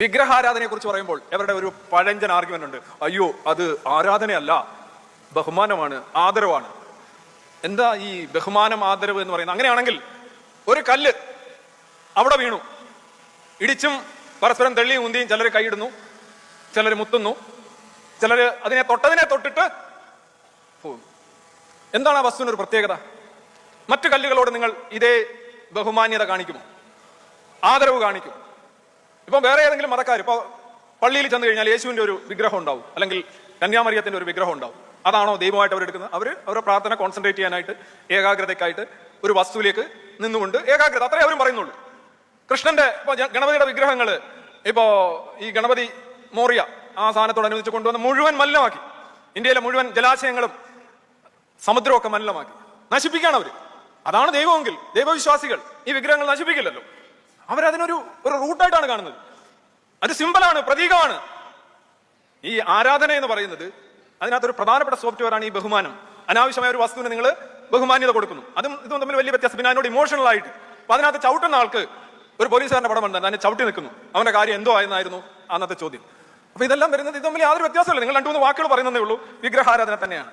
വിഗ്രഹാരാധനയെ കുറിച്ച് പറയുമ്പോൾ അവരുടെ ഒരു പഴഞ്ചൻ ആർഗ്യുമെന്റ് ഉണ്ട്. അയ്യോ അത് ആരാധനയല്ല ബഹുമാനമാണ് ആദരവാണ്. എന്താ ഈ ബഹുമാനം ആദരവ് എന്ന് പറയുന്നത്? അങ്ങനെയാണെങ്കിൽ ഒരു കല്ല് അവിടെ വീണു. ഇടിച്ചും പരസ്പരം തെള്ളിയും ഉന്തിയും ചിലർ കൈയിടുന്നു ചിലർ മുത്തുന്നു ചിലർ അതിനെ തൊട്ടതിനെ തൊട്ടിട്ട് പോകും എന്താണ് ആ വസ്തുവിനൊരു പ്രത്യേകത? മറ്റു കല്ലുകളോട് നിങ്ങൾ ഇതേ ബഹുമാന്യത കാണിക്കുമോ? ആദരവ് കാണിക്കും. ഇപ്പൊ വേറെ ഏതെങ്കിലും മതക്കാർ ഇപ്പൊ പള്ളിയിൽ ചെന്ന് കഴിഞ്ഞാൽ യേശുവിന്റെ ഒരു വിഗ്രഹം ഉണ്ടാവും അല്ലെങ്കിൽ കന്യാമറിയത്തിന്റെ ഒരു വിഗ്രഹം ഉണ്ടാവും. അതാണോ ദൈവമായിട്ട് അവർ എടുക്കുന്നത്? അവർ അവരുടെ പ്രാർത്ഥന കോൺസെൻട്രേറ്റ് ചെയ്യാനായിട്ട് ഏകാഗ്രതയ്ക്കായിട്ട് ഒരു വസ്തുവിലേക്ക് നിന്നുകൊണ്ട് ഏകാഗ്രത. അത്രേ അവരും പറയുന്നുള്ളൂ. കൃഷ്ണന്റെ ഇപ്പൊ ഗണപതിയുടെ വിഗ്രഹങ്ങൾ ഇപ്പോ ഈ ഗണപതി മോറിയ ആ സാധനത്തോടനുബന്ധിച്ച് കൊണ്ടുവന്ന് മുഴുവൻ മലിനമാക്കി. ഇന്ത്യയിലെ മുഴുവൻ ജലാശയങ്ങളും സമുദ്രമൊക്കെ മലിനമാക്കി. നശിപ്പിക്കുകയാണ് അവർ അതാണ് ദൈവമെങ്കിൽ ദൈവവിശ്വാസികൾ ഈ വിഗ്രഹങ്ങൾ നശിപ്പിക്കില്ലല്ലോ. അവരതിനൊരു ഒരു റൂട്ടായിട്ടാണ് കാണുന്നത്. അത് സിമ്പിളാണ് പ്രതീകമാണ്. ഈ ആരാധന എന്ന് പറയുന്നത് അതിനകത്തൊരു പ്രധാനപ്പെട്ട സോഫ്റ്റ്വെയർ ആണ് ഈ ബഹുമാനം. അനാവശ്യമായ ഒരു വസ്തുവിന് നിങ്ങൾ ബഹുമാന്യത കൊടുക്കുന്നു. അതും ഇതും തമ്മിൽ വലിയ വ്യത്യാസം. പിന്നെ അതിനോട് ഇമോഷണൽ ആയിട്ട്. അപ്പൊ അതിനകത്ത് ചവിട്ടുന്ന ആൾക്ക് ഒരു പോലീസുകാരന്റെ പടം വന്നത് അതിനെ ചവിട്ടി നിൽക്കുന്നു. അവന്റെ കാര്യം എന്തോ ആയിരുന്നായിരുന്നു അന്നത്തെ ചോദ്യം. അപ്പൊ ഇതെല്ലാം വരുന്നത് ഇത് തമ്മിൽ യാതൊരു വ്യത്യാസമില്ല നിങ്ങൾ രണ്ടു മൂന്ന് വാക്കുകൾ പറയുന്നതേ ഉള്ളൂ. വിഗ്രഹാരാധന തന്നെയാണ്.